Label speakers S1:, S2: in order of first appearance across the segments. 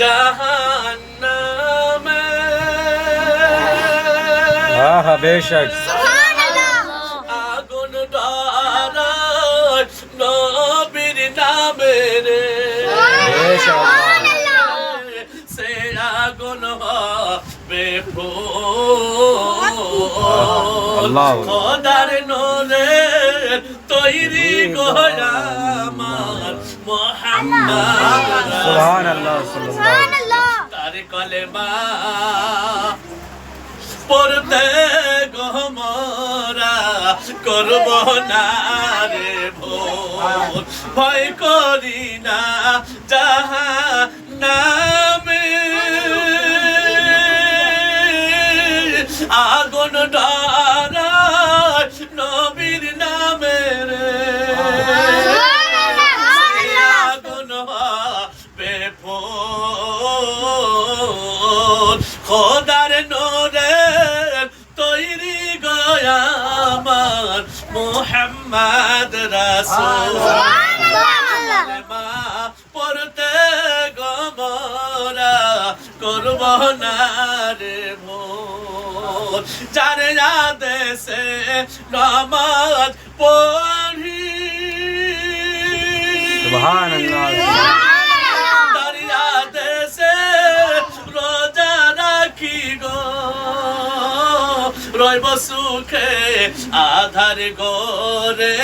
S1: জাহান্নামে।
S2: আহা বেশক।
S1: আগুন ডরায় নবীর নামে রে। সে আগুন হবে
S2: আল্লাহ।
S1: খোদার নোরে তৈরি
S2: সুবহানাল্লাহ সুবহানাল্লাহ
S1: তার কলেমা পড়তে গহমরা করব না রে ভয় করি না যাহা নামে আগুন ডারা গয়ামার মোহাম্মদ রাসূল পড়তে গমরা করব না রে ভোর। জানে দেশে নামাজ পড়ি।
S2: সুবহানাল্লাহ।
S1: সুখে আধার গোরে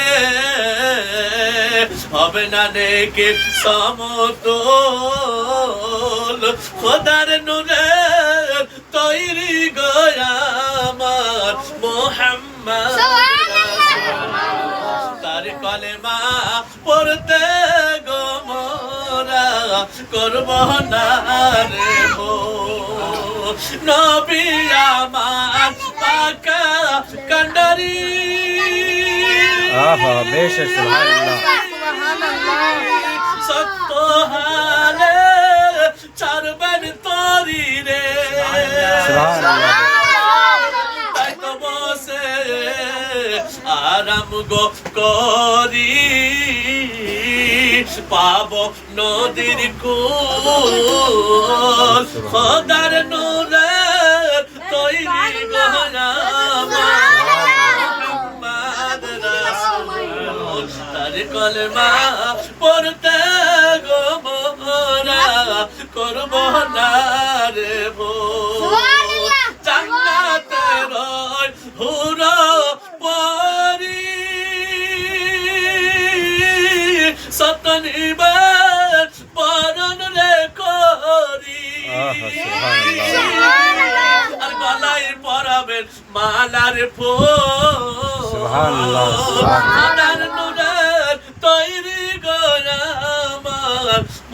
S1: হবে না নেকে সমতল। খোদার নুরে তৈরি গয়ামার মোহাম্মদ। তার কলেমা পড়তে গোমরা করব না রে নবী আমার পাকা কান্ডারি।
S2: আহা বেশক সুবহানাল্লাহ।
S1: সত্য হালে চারবেন তরি রে
S2: সুবহানাল্লাহ
S1: আরাম গো করি। পাব নদীর কুল খদার নূরে। কলমা পড়তে গো মোরা করব না রে ভোর জান্নাতের হুর পরি। সতনিবার পরন রে করি। আর গলায় পরাবেন মালার ফুল।
S2: সুবহানাল্লাহ, সুবহানাল্লাহ।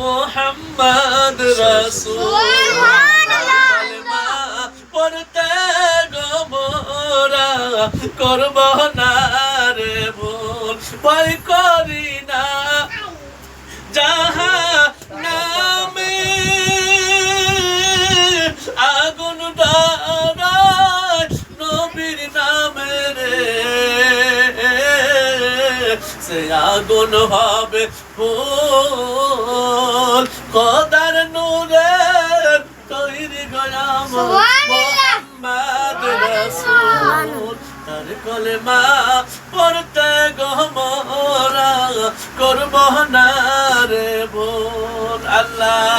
S1: মোহাম্মদ রসুল পড়তে গমরা করব না রে ভুল ভয় করি না। যাহা সে আগুন হবে ফুল, কদার নূরের তৈরি গোলাম মোহাম্মদ রাসূল। তার কলেমা পড়তে গহমরা করব না রে বোন আল্লাহ।